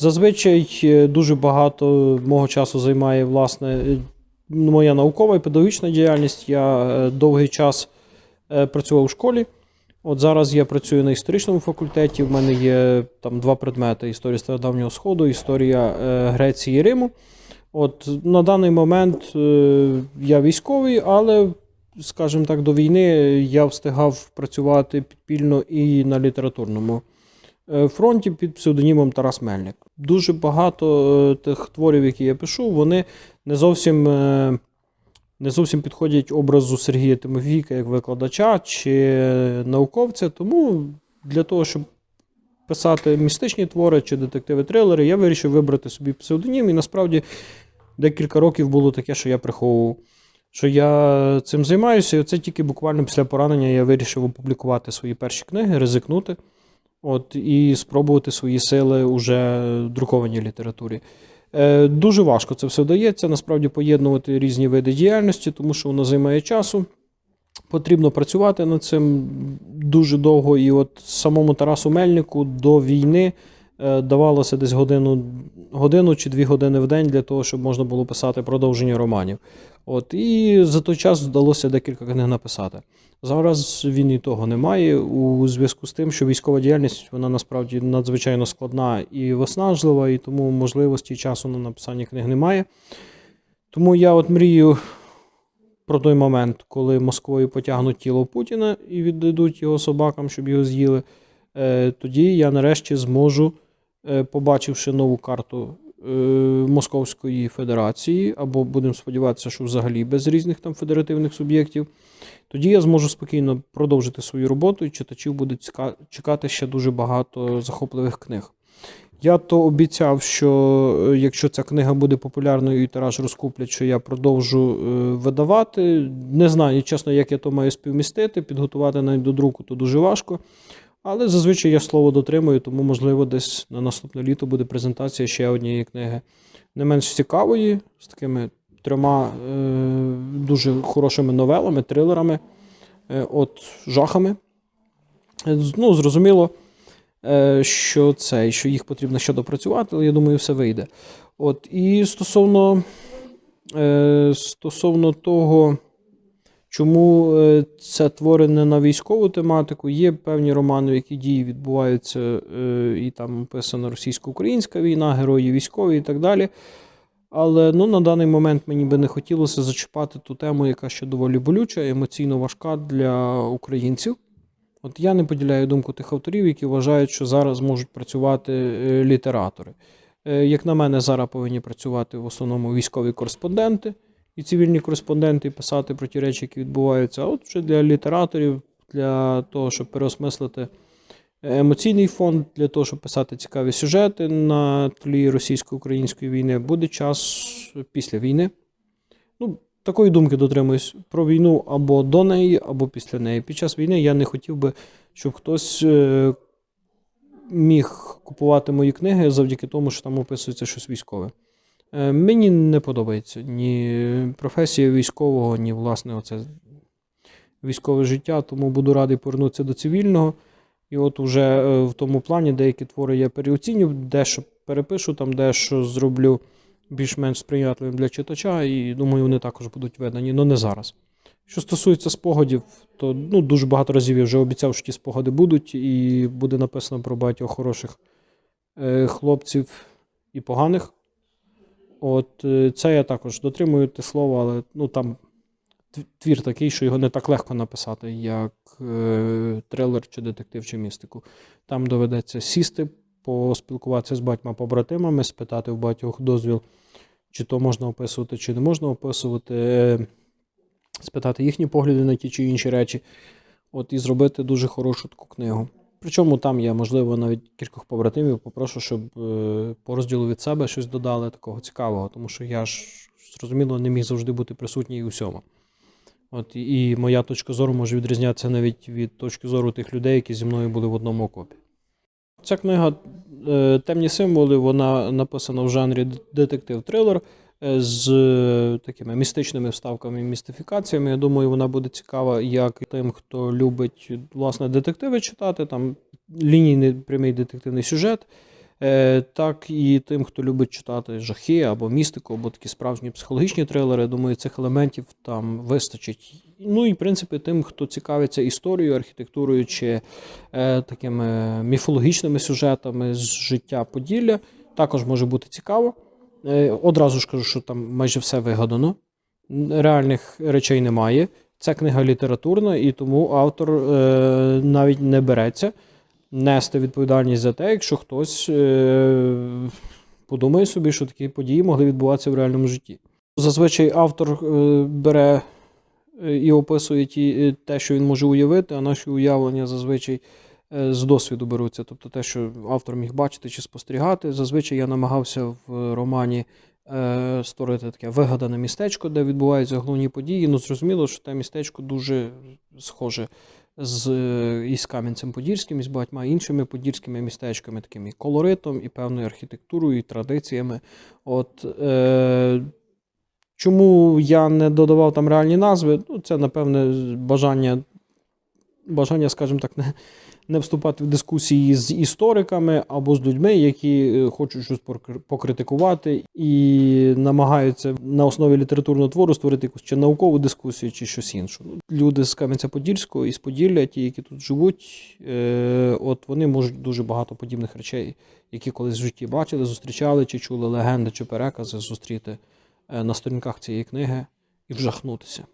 зазвичай е, дуже багато мого часу займає власне е, моя наукова і педагогічна діяльність. Я е, довгий час працював у школі. От зараз я працюю на історичному факультеті. В мене є там два предмети: історія Стародавнього Сходу, історія Греції і Риму. От на даний момент я військовий, але, скажімо так, до війни я встигав працювати підпільно і на літературному фронті під псевдонімом Тарас Мельник. Дуже багато е, тих творів, які я пишу, вони не зовсім, е, не зовсім підходять образу Сергія Тимофійка як викладача чи науковця. Тому для того, щоб писати містичні твори чи детективи-трилери, я вирішив вибрати собі псевдонім. І насправді декілька років було таке, що я приховував. Що я цим займаюся, і це тільки буквально після поранення я вирішив опублікувати свої перші книги, ризикнути. От, і спробувати свої сили уже в друкованій літературі. Е, дуже важко це все вдається, насправді поєднувати різні види діяльності, тому що воно займає часу. Потрібно працювати над цим дуже довго. І от самому Тарасу Мельнику до війни е, давалося десь годину, годину чи дві години в день для того, щоб можна було писати продовження романів. От, і за той час вдалося декілька книг написати. Зараз він і того немає у зв'язку з тим, що військова діяльність вона насправді надзвичайно складна і виснажлива, і тому можливості часу на написання книг немає. Тому я от мрію про той момент, коли Москвою потягнуть тіло Путіна і віддадуть його собакам, щоб його з'їли. Е, тоді я нарешті зможу, побачивши нову карту е, Московської Федерації, або будемо сподіватися, що взагалі без різних там федеративних суб'єктів, тоді я зможу спокійно продовжити свою роботу, і читачів буде чекати ще дуже багато захопливих книг. Я то обіцяв, що е, якщо ця книга буде популярною і тираж розкуплять, що я продовжу е, видавати. Не знаю, чесно, як я то маю співмістити, підготувати навіть до друку то дуже важко. Але зазвичай я слово дотримую, тому, можливо, десь на наступне літо буде презентація ще однієї книги. Не менш цікавої, з такими трьома е, дуже хорошими новелами, трилерами, е, от жахами. Е, Ну, зрозуміло, е, що це, що їх потрібно ще допрацювати, але я думаю, все вийде. От, і стосовно, е, стосовно того, чому е, це твори не на військову тематику, є певні романи, в які дії відбуваються, е, і там описана російсько-українська війна, герої військові і так далі. Але ну, на даний момент мені би не хотілося зачіпати ту тему, яка ще доволі болюча, емоційно важка для українців. От я не поділяю думку тих авторів, які вважають, що зараз можуть працювати е, літератори. Як на мене, зараз повинні працювати в основному військові кореспонденти і цивільні кореспонденти писати про ті речі, які відбуваються. А от вже для літераторів, для того, щоб переосмислити емоційний фонд, для того, щоб писати цікаві сюжети на тлі російсько-української війни, буде час після війни. Ну, такої думки дотримуюсь про війну або до неї, або після неї. Під час війни я не хотів би, щоб хтось е, міг купувати мої книги завдяки тому, що там описується щось військове. Е, Мені не подобається ні професія військового, ні власне оце військове життя, тому буду радий повернутися до цивільного. І от уже е, в тому плані деякі твори я переоціню, дещо перепишу, там дещо зроблю більш-менш сприятливим для читача, і думаю, вони також будуть видані, але не зараз. Що стосується спогадів, то ну, дуже багато разів я вже обіцяв, що ті спогади будуть, і буде написано про багатьох хороших е, хлопців і поганих. От е, це я також дотримую те слово, але ну, там твір такий, що його не так легко написати, як е, трилер чи детектив чи містику. Там доведеться сісти, поспілкуватися з батьма побратимами, спитати в багатьох дозвіл, чи то можна описувати, чи не можна описувати, е, спитати їхні погляди на ті чи інші речі, от і зробити дуже хорошу таку книгу. Причому там я, можливо, навіть кількох побратимів попрошу, щоб е, по розділу від себе щось додали такого цікавого, тому що я ж зрозуміло не міг завжди бути присутній у всьому. От і моя точка зору може відрізнятися навіть від точки зору тих людей, які зі мною були в одному окопі. Ця книга е, Темні символи, вона написана в жанрі детектив-трилер з е, такими містичними вставками і містифікаціями. Я думаю, вона буде цікава як тим, хто любить власне детективи читати, там лінійний прямий детективний сюжет. е, так і тим, хто любить читати жахи або містику, або такі справжні психологічні трилери. Думаю, цих елементів там вистачить. Ну і в принципі, тим, хто цікавиться історією, архітектурою чи е, такими міфологічними сюжетами з життя Поділля, також може бути цікаво. Е, одразу ж кажу, що там майже все вигадано. Реальних речей немає. Це книга літературна, і тому автор е, навіть не береться нести відповідальність за те, якщо хтось е, подумає собі, що такі події могли відбуватися в реальному житті. Зазвичай автор е, бере е, і описує ті, е, те, що він може уявити, а наші уявлення зазвичай з досвіду беруться. Тобто те, що автор міг бачити чи спостерігати. Зазвичай я намагався в романі е, створити таке вигадане містечко, де відбуваються головні події. Ну, зрозуміло, що те містечко дуже схоже з е, із Кам'янцем Подільським, і з багатьма іншими подільськими містечками, таким і колоритом, і певною архітектурою, і традиціями. От, е, чому я не додавав там реальні назви? Ну, це, напевне, бажання, бажання, скажімо так, не, не вступати в дискусії з істориками або з людьми, які е, хочуть щось покри- покритикувати і намагаються на основі літературного твору створити якусь чи наукову дискусію, чи щось інше. Ну, Люди з Кам'янця-Подільського і з Поділля, ті, які тут живуть, е, от вони можуть дуже багато подібних речей, які колись в житті бачили, зустрічали, чи чули легенди, чи перекази, зустріти е, на сторінках цієї книги і вжахнутися.